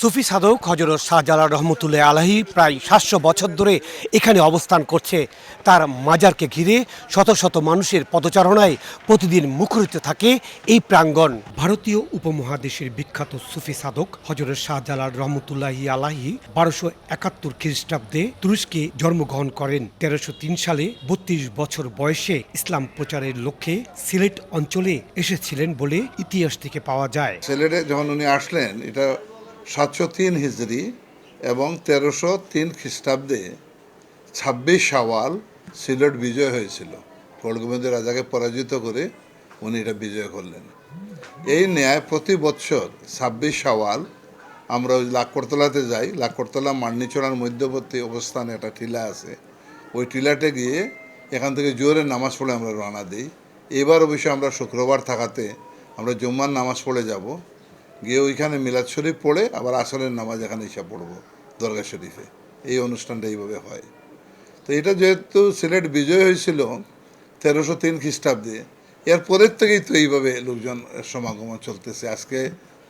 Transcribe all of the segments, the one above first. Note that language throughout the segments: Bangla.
সুফি সাধক হজরত শাহজালাল রহমতুল্লাহ আলাহি প্রায় সাতশো বছর ধরে এখানে অবস্থান করছে। তার মাজারকে ঘিরে শত শত মানুষের পদচারণায় প্রতিদিন মুখরিত থাকে এই প্রাঙ্গণ। ভারতীয় উপমহাদেশের বিখ্যাত সুফি সাধক হজরত শাহজালাল রহমতুল্লাহি আলাহি বারোশো একাত্তর খ্রিস্টাব্দে তুরস্কে জন্মগ্রহণ করেন। তেরোশো তিন সালে বত্রিশ বছর বয়সে ইসলাম প্রচারের লক্ষ্যে সিলেট অঞ্চলে এসেছিলেন বলে ইতিহাস থেকে পাওয়া যায়। সিলেটে যখন উনি আসলেন, এটা সাতশো তিন হিজড়ি এবং তেরোশো তিন খ্রিস্টাব্দে ছাব্বিশ সাওয়াল সিলেট বিজয় হয়েছিল। গোলগোবিন্দ রাজাকে পরাজিত করে উনি এটা বিজয় করলেন। এই ন্যায় প্রতি বৎসর ছাব্বিশ সাওয়াল আমরা ওই লাকড়তলাতে যাই। লাকড়তলা মান্নিচড়ার মধ্যবর্তী অবস্থানে একটা টিলা আছে। ওই টিলাতে গিয়ে এখান থেকে জোরে নামাজ পড়ে আমরা রওনা দিই। এবার অবশ্য আমরা শুক্রবার থাকাতে আমরা জুম্মার নামাজ পড়ে যাব। গিয়ে ওইখানে মিলাদ শরীফ পড়ে আবার আসরের নামাজ এখানে এসে পড়ব দরগা শরীফে। এই অনুষ্ঠানটা এইভাবে হয়। তো এটা যেহেতু সিলেট বিজয় হয়েছিল তেরোশো তিন খ্রিস্টাব্দে, এর পরের থেকেই তো এইভাবে লোকজন সমাগম চলতেছে। আজকে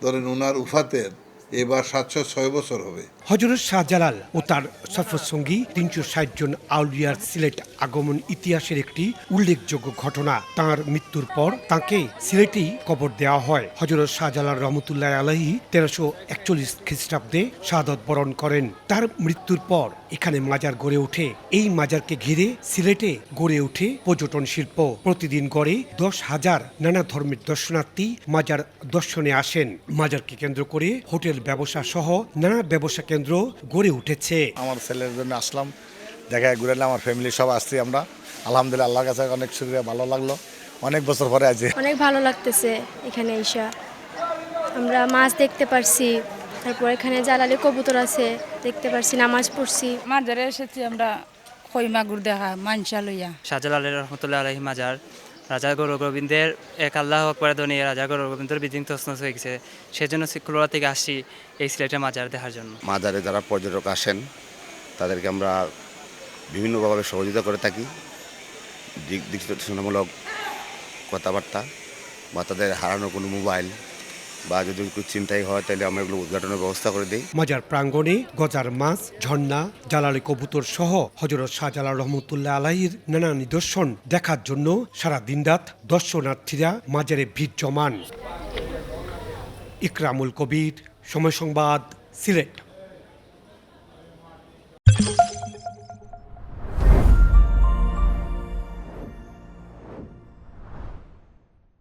ধরেন উনার উফাতের এবার সাতশো ছয় বছর হবে। হজরত শাহজালাল ও তার সফরসঙ্গী তিনশো ষাট জন আউলিয়ার সিলেট আগমন ইতিহাসের একটি উল্লেখযোগ্য ঘটনা। তার মৃত্যুর পর তাকে সিলেটেই কবর দেওয়া হয়। হজরত শাহজালাল রহমতুল্লাহ আলাহি তেরোশো একচল্লিশ খ্রিস্টাব্দে শাহাদত বরণ করেন। তার মৃত্যুর পর এখানে মাজার গড়ে ওঠে। এই মাজারকে ঘিরে সিলেটে গড়ে ওঠে পর্যটন শিল্প। প্রতিদিন গড়ে দশ হাজার নানা ধর্মের দর্শনার্থী মাজার দর্শনে আসেন। মাজারকে কেন্দ্র করে হোটেল ব্যবসা সহ নানা ব্যবসা কেন্দ্র গড়ে উঠেছে। আমার ছেলের জন্য আসলাম জায়গায় ঘুরে এলাম, আমার ফ্যামিলি সব আসছি আমরা। আলহামদুলিল্লাহ আল্লাহর কাছে অনেক শুক্রিয়া ভালো লাগল। অনেক বছর পরে আজ অনেক ভালো লাগতেছে এখানে এসা। আমরা মাছ দেখতে পারছি তারপর এখানে জালালি কবুতর আছে দেখতে পারছি নামাজ পড়ছি। মাজারে এসেছি আমরা কই মাগুর দেখা মানসা লইয়া। শাহজালাল রহমতুল্লাহ আলহি মাজার। রাজা গৌর গোবিন্দের, এক আল্লাহ আকবর ধনী রাজা গৌর গোবিন্দের বিদিন তসনস হয়ে গেছে। সেজন্য সিকুলোরা থেকে আসছি এই সিলেটের মাজার দেখার জন্য। মাজারে যারা পর্যটক আসেন, তাদেরকে আমরা বিভিন্নভাবে সহযোগিতা করে থাকি। দিক দিকদর্শনমূলক কথাবার্তা বা তাদের হারানো কোনো মোবাইল বা যদি কোনো চিন্তাই হয়, তাহলে আমরা এগুলো উদ্ঘাটনের ব্যবস্থা করে দিই। মজার প্রাঙ্গণে গজার মাছ, ঝর্ণা, জালালি কবুতর সহ হজরত শাহজালাল রহমতুল্লাহ আলাহির নানা নিদর্শন দেখার জন্য সারা দিনরাত দর্শনার্থীরা মাজারে ভিড় জমান। ইকরামুল কবির, সময় সংবাদ, সিলেট।